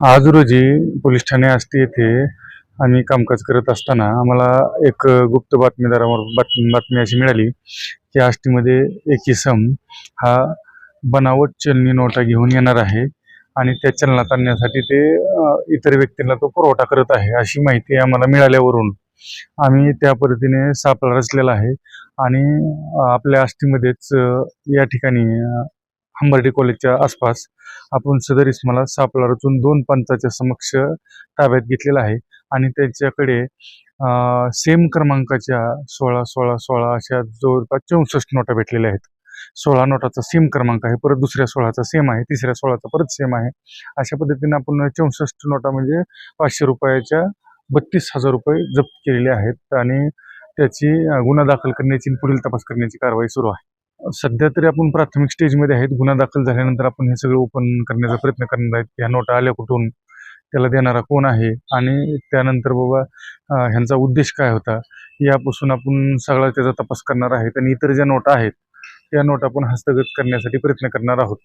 आज रोजी पोलीस ठाणे आष्टी येथे आम्ही कामकाज करत असताना आम्हाला एक गुप्त बातमीदारावर बातमी बातमी अशी मिळाली की आष्टीमध्ये एक इसम हा बनावट चलनी नोटा घेऊन येणार आहे आणि त्या चलनात आणण्यासाठी ते इतर व्यक्तींना तो पुरवठा करत आहे अशी माहिती आम्हाला मिळाल्यावरून आम्ही त्या पद्धतीने सापळा रचलेला आहे आणि आपल्या आष्टीमध्येच या ठिकाणी हंबर्डी कॉलेजच्या आसपास आपण सदर इस्माला सापळा रचून दोन पंचाच्या समक्ष ताब्यात घेतलेला आहे. आणि त्यांच्याकडे सेम क्रमांकाच्या सोळा सोळा सोळा अशा जवळपास चौसष्ट नोटा भेटलेल्या आहेत. सोळा नोटाचा सेम क्रमांक आहे परत दुसऱ्या सोळाचा सेम आहे तिसऱ्या सोळाचा परत सेम आहे. अशा पद्धतीने आपण चौसष्ट नोटा म्हणजे पाचशे रुपयाच्या बत्तीस हजार रुपये जप्त केलेले आहेत आणि त्याची गुन्हा दाखल करण्याची पुढील तपास करण्याची कारवाई सुरू आहे. सध्या तरी आपण प्राथमिक स्टेजमध्ये आहेत. गुन्हा दाखल झाल्यानंतर आपण हे सगळं ओपन करण्याचा प्रयत्न करणार आहेत. ह्या नोटा आल्या कुठून त्याला देणारा कोण आहे? आणि त्यानंतर बाबा ह्यांचा उद्देश काय होता? यापासून आपण सगळा त्याचा तपास करणार आहेत. आणि इतर ज्या नोटा आहेत त्या नोटा आपण हस्तगत करण्यासाठी प्रयत्न करणार आहोत.